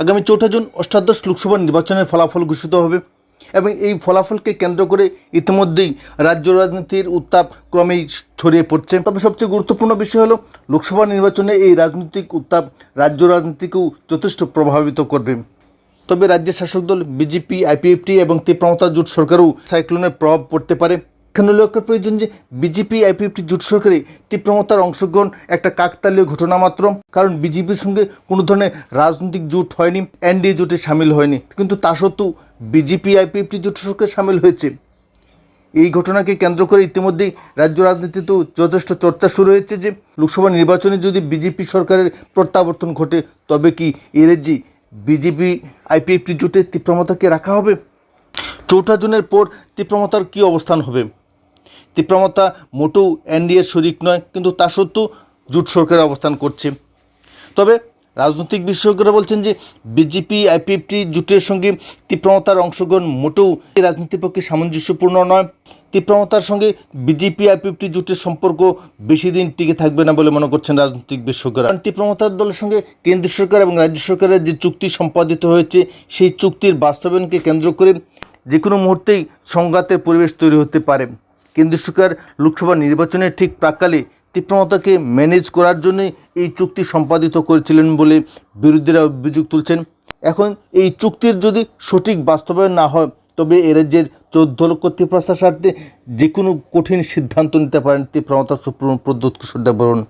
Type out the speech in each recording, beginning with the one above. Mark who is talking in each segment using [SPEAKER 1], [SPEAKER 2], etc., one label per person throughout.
[SPEAKER 1] আগামী চৌঠা জুন অষ্টাদশ লোকসভা নির্বাচনের ফলাফল ঘোষিত হবে এবং এই ফলাফলকে কেন্দ্র করে ইতিমধ্যেই রাজ্য রাজনীতির উত্তাপ ক্রমেই ছড়িয়ে পড়ছে। তবে সবচেয়ে গুরুত্বপূর্ণ বিষয় হলো, লোকসভা নির্বাচনে এই রাজনৈতিক উত্তাপ রাজ্য রাজনীতিকেও যথেষ্ট প্রভাবিত করবে। তবে রাজ্যের শাসক দল, বিজেপি, আইপিএফটি এবং তীব্রমতা জোট সরকারও সাইক্লোনের প্রভাব পড়তে পারে। উল্লেখ করা প্রয়োজন যে বিজেপি আইপিএফটি জোট সরকারে তীব্রমতার অংশগ্রহণ একটা কাকতালীয় ঘটনা মাত্র? কারণ বিজেপির সঙ্গে কোনো ধরনের রাজনৈতিক জোট হয়নি, এনডিএ জোটে সামিল হয়নি। কিন্তু তা সত্ত্বেও বিজেপি আইপিএফটি জোট সরকার সামিল হয়েছে। এই ঘটনাকে কেন্দ্র করে ইতিমধ্যেই রাজ্য রাজনীতিতেও যথেষ্ট চর্চা শুরু হয়েছে যে লোকসভা নির্বাচনে যদি বিজেপি সরকারের প্রত্যাবর্তন ঘটে, তবে কি এ রাজ্যে বিজেপি আইপিএফটি জোটের তীব্রমতাকে রাখা হবে? চৌঠা জুনের পর তীব্রমতার কী অবস্থান হবে? তীব্রমতা মোটেও এনডিএর শরিক নয়, কিন্তু তা সত্ত্বেও জোট সরকারে অবস্থান করছে। তবে রাজনৈতিক বিশেষজ্ঞরা বলছেন যে বিজেপি, আইপিএফটি জোটের সঙ্গে তীব্রমতার অংশগ্রহণ মোটেও রাজনীতির পক্ষে সামঞ্জস্যপূর্ণ নয়। তীব্রমতার সঙ্গে বিজেপি, আইপিএফটি জোটের সম্পর্ক বেশি দিন টিকে থাকবে না বলে মনে করছেন রাজনৈতিক বিশেষজ্ঞরা। কারণ তীব্রমতার দলের সঙ্গে কেন্দ্র সরকার এবং রাজ্য সরকারের যে চুক্তি সম্পাদিত হয়েছে, সেই চুক্তির বাস্তবায়নকে কেন্দ্র করে যে কোনো মুহূর্তেই সংঘাতের পরিবেশ তৈরি হতে পারে। কেন্দ্র সরকার লোকসভা নির্বাচনের ঠিক প্রাককালে তীব্রমতাকে ম্যানেজ করার জন্যই এই চুক্তি সম্পাদিত করেছিলেন বলে বিরোধীরা অভিযোগ তুলছেন। এখন এই চুক্তির যদি সঠিক বাস্তবায়ন না হয়, তবে এ রাজ্যের চোদ্দ লক্ষ তীব্রতার স্বার্থে যে কোনো কঠিন সিদ্ধান্ত নিতে পারেন তীব্রমতা সুপ্রিম প্রদ্যুৎ কিশোর দেববরণ।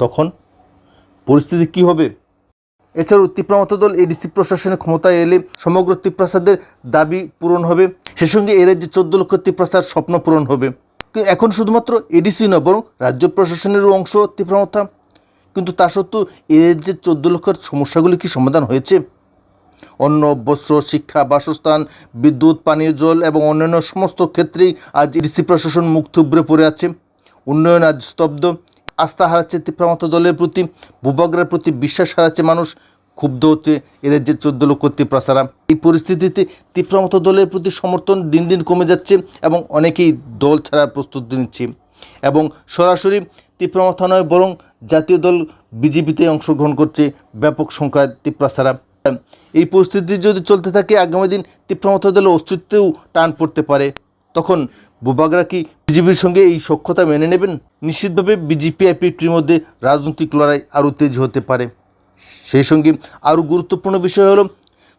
[SPEAKER 1] তখন পরিস্থিতি কী হবে? এছাড়াও তীব্রমত দল এডিসি প্রশাসনের ক্ষমতায় এলে সমগ্র তীব্রাসাদের দাবি পূরণ হবে। সে সঙ্গে এ রাজ্যে চোদ্দ লক্ষ তীব্রাসার স্বপ্ন পূরণ হবে। এখন শুধুমাত্র এডিসি নয়, বরং রাজ্য প্রশাসনেরও অংশ তীব্রমতা কিন্তু তা সত্ত্বেও এ রাজ্যের চোদ্দ লক্ষের সমস্যাগুলি কি সমাধান হয়েছে? অন্ন, বস্ত্র, শিক্ষা, বাসস্থান, বিদ্যুৎ, পানীয়, জল এবং অন্যান্য সমস্ত ক্ষেত্রেই আজ এডিসি প্রশাসন মুখ থুবড়ে পড়ে আছে। উন্নয়ন আজ স্তব্ধ। আস্থা হারাচ্ছে তীব্রমত দলের প্রতি ভূভাগের প্রতি বিশ্বাস হারাচ্ছে মানুষ, ক্ষুব্ধ হচ্ছে এ রাজ্যের চোদ্দ লক্ষ তীব্রাসারা এই পরিস্থিতিতে তীব্রমত দলের প্রতি সমর্থন দিন দিন কমে যাচ্ছে এবং অনেকেই দল ছাড়ার প্রস্তুতি নিচ্ছে। এবং সরাসরি তীব্রমতা নয়, বরং জাতীয় দল বিজেপিতে অংশগ্রহণ করছে ব্যাপক সংখ্যায় তীব্রাসারা এই পরিস্থিতি যদি চলতে থাকে, আগামী দিন তীব্রমতা দলের অস্তিত্বেও টান পড়তে পারে। তখন বুবাগরা কি বিজেপির সঙ্গে এই সক্ষতা মেনে নেবেন? নিশ্চিতভাবে বিজেপি আইপিটির মধ্যে রাজনৈতিক লড়াই আরও তেজ হতে পারে। সেই সঙ্গে আরও গুরুত্বপূর্ণ বিষয় হলো,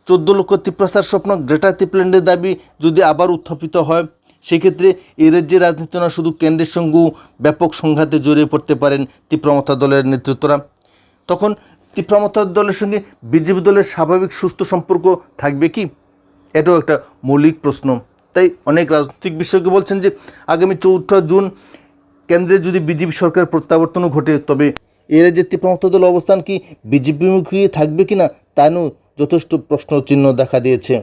[SPEAKER 1] চোদ্দ লক্ষ তীব্রাস্তার স্বপ্ন গ্রেটার তীপ্ল্যান্ডের দাবি যদি আবার উত্থাপিত হয়, সেক্ষেত্রে এ রাজ্যের রাজনীতি না শুধু কেন্দ্রের সঙ্গেও ব্যাপক সংঘাতে জড়িয়ে পড়তে পারেন তীব্রমতা দলের নেতৃত্বরা। তখন তীব্রমতা দলের সঙ্গে বিজেপি দলের স্বাভাবিক সুস্থ সম্পর্ক থাকবে কি? এটাও একটা মৌলিক প্রশ্ন। তাই অনেক রাজনৈতিক বিশেষজ্ঞ বলছেন যে আগামী চৌঠা জুন কেন্দ্রে যদি বিজেপি সরকার প্রত্যাবর্তনও ঘটে, তবে এর যে তীব্রমতা দল অবস্থান কি বিজেপিমুখী থাকবে কি না তা নিয়েও যথেষ্ট প্রশ্ন চিহ্ন দেখা দিয়েছে।